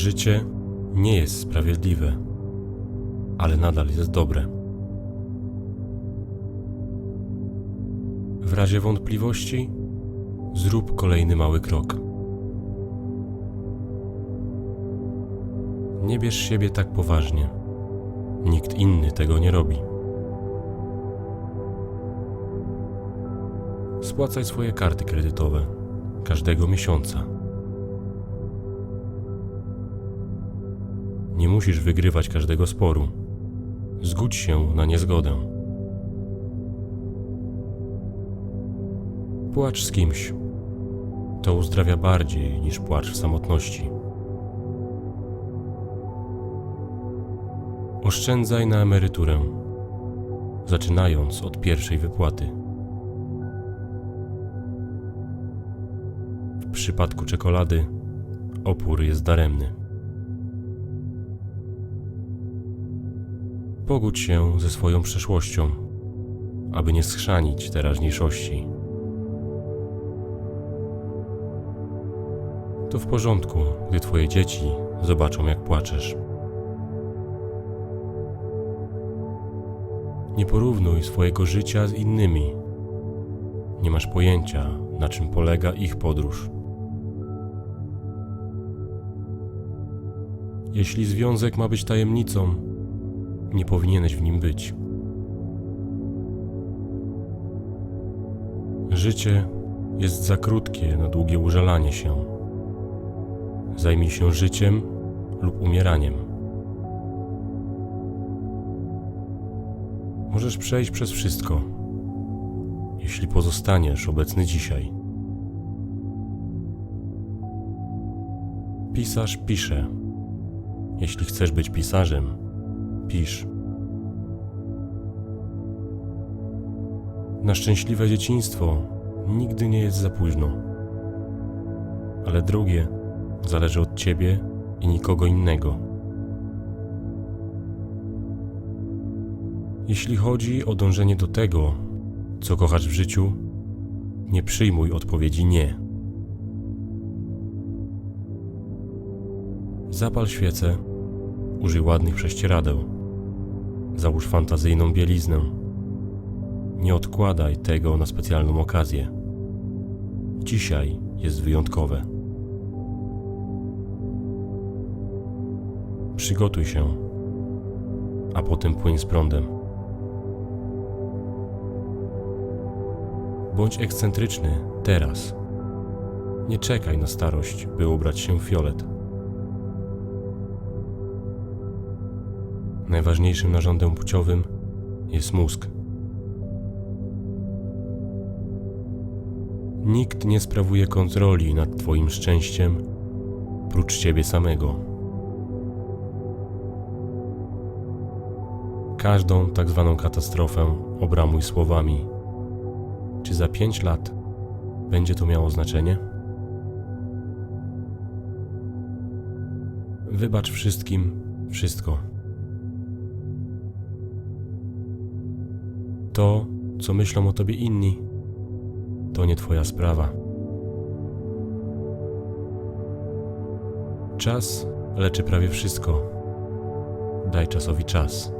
Życie nie jest sprawiedliwe, ale nadal jest dobre. W razie wątpliwości, zrób kolejny mały krok. Nie bierz siebie tak poważnie. Nikt inny tego nie robi. Spłacaj swoje karty kredytowe każdego miesiąca. Nie musisz wygrywać każdego sporu. Zgódź się na niezgodę. Płacz z kimś. To uzdrawia bardziej niż płacz w samotności. Oszczędzaj na emeryturę, zaczynając od pierwszej wypłaty. W przypadku czekolady opór jest daremny. Pogódź się ze swoją przeszłością, aby nie schrzanić teraźniejszości. To w porządku, gdy twoje dzieci zobaczą, jak płaczesz. Nie porównuj swojego życia z innymi. Nie masz pojęcia, na czym polega ich podróż. Jeśli związek ma być tajemnicą, nie powinieneś w nim być. Życie jest za krótkie na długie użalanie się. Zajmij się życiem lub umieraniem. Możesz przejść przez wszystko, jeśli pozostaniesz obecny dzisiaj. Pisarz pisze. Jeśli chcesz być pisarzem, pisz. Na szczęśliwe dzieciństwo nigdy nie jest za późno. Ale drugie zależy od ciebie i nikogo innego. Jeśli chodzi o dążenie do tego, co kochasz w życiu, nie przyjmuj odpowiedzi nie. Zapal świecę, użyj ładnych prześcieradeł, załóż fantazyjną bieliznę. Nie odkładaj tego na specjalną okazję. Dzisiaj jest wyjątkowe. Przygotuj się, a potem płyń z prądem. Bądź ekscentryczny teraz. Nie czekaj na starość, by ubrać się w fiolet. Najważniejszym narządem płciowym jest mózg. Nikt nie sprawuje kontroli nad Twoim szczęściem prócz Ciebie samego. Każdą tak zwaną katastrofę obramuj słowami. Czy za pięć lat będzie to miało znaczenie? Wybacz wszystkim wszystko. To, co myślą o tobie inni, to nie twoja sprawa. Czas leczy prawie wszystko. Daj czasowi czas.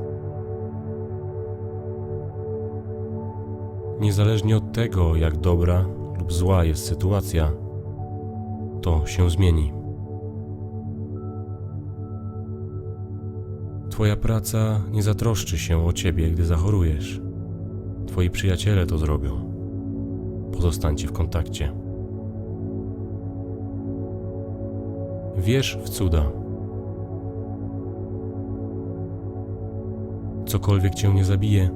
Niezależnie od tego, jak dobra lub zła jest sytuacja, to się zmieni. Twoja praca nie zatroszczy się o ciebie, gdy zachorujesz. Twoi przyjaciele to zrobią. Pozostańcie w kontakcie. Wierz w cuda. Cokolwiek cię nie zabije,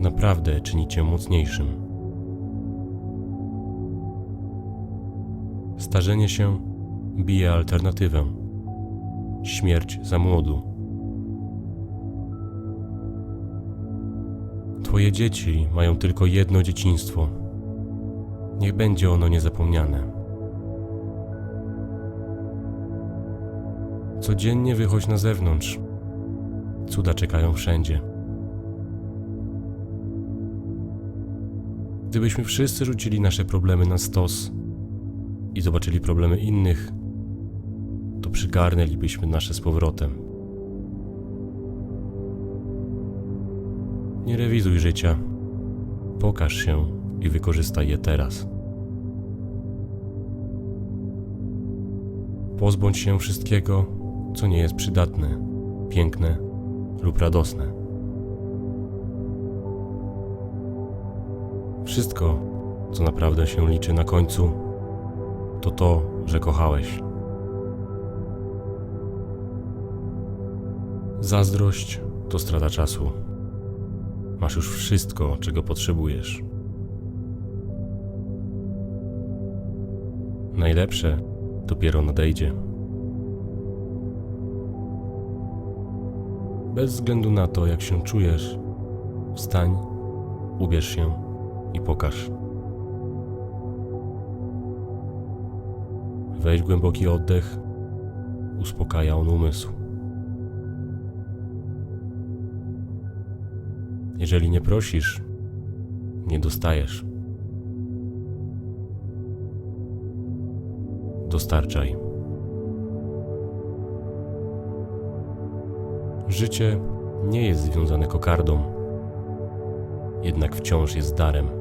naprawdę czyni cię mocniejszym. Starzenie się bije alternatywę. Śmierć za młodu. Twoje dzieci mają tylko jedno dzieciństwo. Niech będzie ono niezapomniane. Codziennie wychodź na zewnątrz. Cuda czekają wszędzie. Gdybyśmy wszyscy rzucili nasze problemy na stos i zobaczyli problemy innych, to przygarnęlibyśmy nasze z powrotem. Nie rewizuj życia. Pokaż się i wykorzystaj je teraz. Pozbądź się wszystkiego, co nie jest przydatne, piękne lub radosne. Wszystko, co naprawdę się liczy na końcu, to to, że kochałeś. Zazdrość to strata czasu. Masz już wszystko, czego potrzebujesz. Najlepsze dopiero nadejdzie. Bez względu na to, jak się czujesz, wstań, ubierz się i pokaż. Weź głęboki oddech, uspokaja on umysł. Jeżeli nie prosisz, nie dostajesz. Dostarczaj. Życie nie jest związane kokardą, jednak wciąż jest darem.